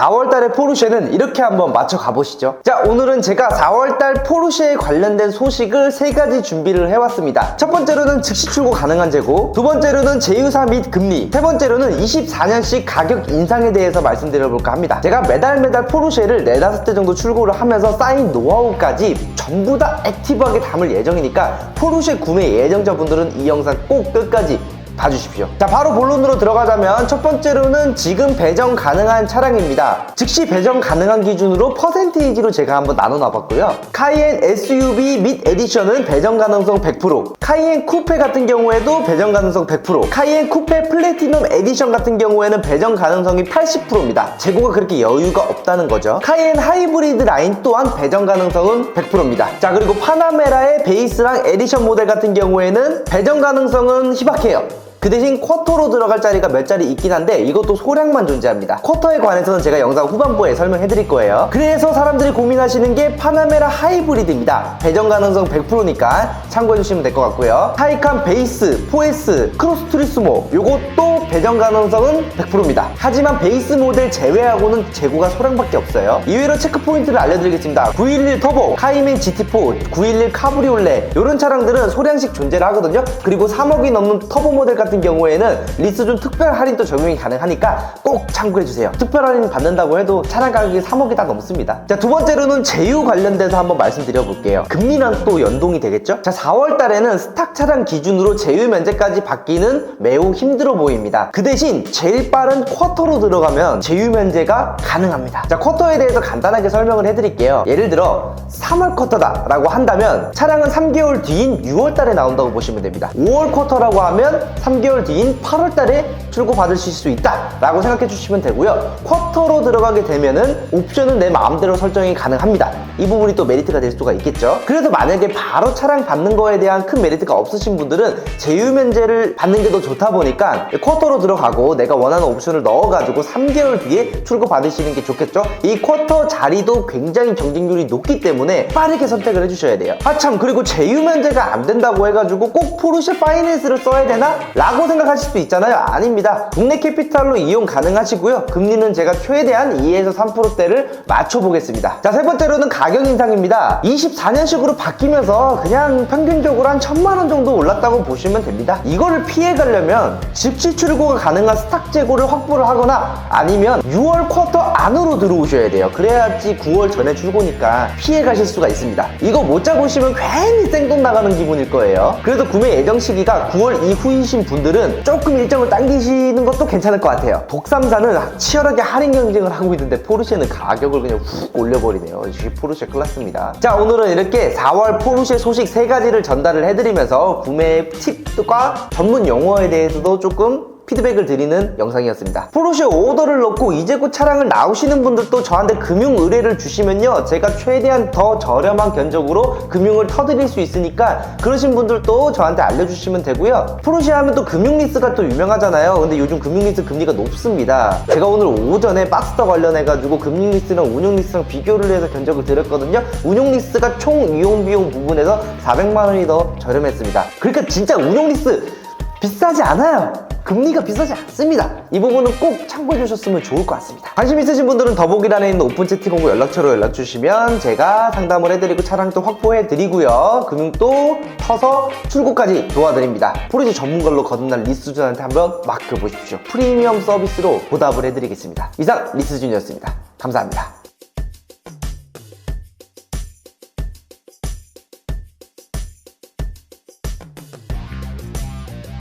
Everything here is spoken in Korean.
4월달의 포르쉐는 이렇게 한번 맞춰 가보시죠. 자, 오늘은 제가 4월달 포르쉐에 관련된 소식을 세 가지 준비를 해왔습니다. 첫 번째로는 즉시 출고 가능한 재고, 두 번째로는 제휴사 및 금리, 세 번째로는 24년씩 가격 인상에 대해서 말씀드려볼까 합니다. 제가 매달 매달 포르쉐를 네다섯 대 정도 출고를 하면서 쌓인 노하우까지 전부 다 액티브하게 담을 예정이니까 포르쉐 구매 예정자분들은 이 영상 꼭 끝까지 봐주십시오. 자, 바로 본론으로 들어가자면 첫 번째로는 지금 배정 가능한 차량입니다. 즉시 배정 가능한 기준으로 퍼센테이지로 제가 한번 나눠 놔봤고요. 카이엔 SUV 및 에디션은 배정 가능성 100%, 카이엔 쿠페 같은 경우에도 배정 가능성 100%, 카이엔 쿠페 플래티넘 에디션 같은 경우에는 배정 가능성이 80%입니다. 재고가 그렇게 여유가 없다는 거죠. 카이엔 하이브리드 라인 또한 배정 가능성은 100%입니다. 자, 그리고 파나메라의 베이스랑 에디션 모델 같은 경우에는 배정 가능성은 희박해요. 그 대신 쿼터로 들어갈 자리가 몇 자리 있긴 한데 이것도 소량만 존재합니다. 쿼터에 관해서는 제가 영상 후반부에 설명해 드릴 거예요. 그래서 사람들이 고민하시는 게 파나메라 하이브리드입니다. 배정 가능성 100%니까 참고해 주시면 될 것 같고요. 타이칸 베이스, 4S, 크로스 트리스모 요것도 배정 가능성은 100%입니다. 하지만 베이스 모델 제외하고는 재고가 소량밖에 없어요. 이외로 체크 포인트를 알려드리겠습니다. 911 터보, 카이멘 GT4, 911 카브리올레 이런 차량들은 소량씩 존재를 하거든요. 그리고 3억이 넘는 터보 모델 같은 경우에는 리스존 특별 할인도 적용이 가능하니까 꼭 참고해 주세요. 특별 할인 받는다고 해도 차량 가격이 3억이 다 넘습니다. 자, 두 번째로는 제휴 관련돼서 한번 말씀드려 볼게요. 금리랑 또 연동이 되겠죠? 자, 4월 달에는 스탁 차량 기준으로 제휴 면제까지 받기는 매우 힘들어 보입니다. 그 대신 제일 빠른 쿼터로 들어가면 제휴 면제가 가능합니다. 자, 쿼터에 대해서 간단하게 설명을 해드릴게요. 예를 들어 3월 쿼터다 라고 한다면 차량은 3개월 뒤인 6월 달에 나온다고 보시면 됩니다. 5월 쿼터라고 하면 3 개월 뒤인 8월 달에 출고 받으실 수 있다 라고 생각해 주시면 되고요. 쿼터로 들어가게 되면은 옵션은 내 마음대로 설정이 가능합니다. 이 부분이 또 메리트가 될 수가 있겠죠. 그래서 만약에 바로 차량 받는 거에 대한 큰 메리트가 없으신 분들은 제휴 면제를 받는 게 더 좋다 보니까 쿼터로 들어가고 내가 원하는 옵션을 넣어가지고 3개월 뒤에 출고 받으시는 게 좋겠죠. 이 쿼터 자리도 굉장히 경쟁률이 높기 때문에 빠르게 선택을 해주셔야 돼요. 아참 그리고 제휴 면제가 안 된다고 해가지고 꼭 포르쉐 파이낸스를 써야 되나? 라고 생각하실 수도 있잖아요. 아닙니다. 국내 캐피탈로 이용 가능하시고요. 금리는 제가 최대한 2에서 3%대를 맞춰보겠습니다. 자, 세 번째로는 가격 인상입니다. 24년식으로 바뀌면서 그냥 평균적으로 한 천만 원 정도 올랐다고 보시면 됩니다. 이거를 피해 가려면 즉시 출고가 가능한 스탁 재고를 확보를 하거나 아니면 6월 쿼터 안으로 들어오셔야 돼요. 그래야지 9월 전에 출고니까 피해 가실 수가 있습니다. 이거 못 잡으시면 괜히 생돈 나가는 기분일 거예요. 그래서 구매 예정 시기가 9월 이후이신 분들은 조금 일정을 당기시는 것도 괜찮을 것 같아요. 독삼사는 치열하게 할인 경쟁을 하고 있는데 포르쉐는 가격을 그냥 훅 올려버리네요. 역시 포르쉐 클래스입니다. 자, 오늘은 이렇게 4월 포르쉐 소식 세 가지를 전달을 해드리면서 구매 팁과 전문 용어에 대해서도 조금 피드백을 드리는 영상이었습니다. 포르쉐 오더를 넣고 이제 곧 차량을 나오시는 분들도 저한테 금융 의뢰를 주시면요. 제가 최대한 더 저렴한 견적으로 금융을 터드릴 수 있으니까 그러신 분들도 저한테 알려주시면 되고요. 포르쉐 하면 또 금융 리스가 또 유명하잖아요. 근데 요즘 금융 리스 금리가 높습니다. 제가 오늘 오전에 박스터 관련해가지고 금융 리스랑 운용 리스랑 비교를 해서 견적을 드렸거든요. 운용 리스가 총 이용 비용 부분에서 400만 원이 더 저렴했습니다. 그러니까 진짜 운용 리스 비싸지 않아요. 금리가 비싸지 않습니다. 이 부분은 꼭 참고해 주셨으면 좋을 것 같습니다. 관심 있으신 분들은 더보기란에 있는 오픈 채팅하고 연락처로 연락 주시면 제가 상담을 해드리고 차량도 확보해 드리고요. 금융도 터서 출고까지 도와드립니다. 포르쉐 전문가로 거듭난 리스준한테 한번 맡겨보십시오. 프리미엄 서비스로 보답을 해드리겠습니다. 이상 리스준이었습니다. 감사합니다.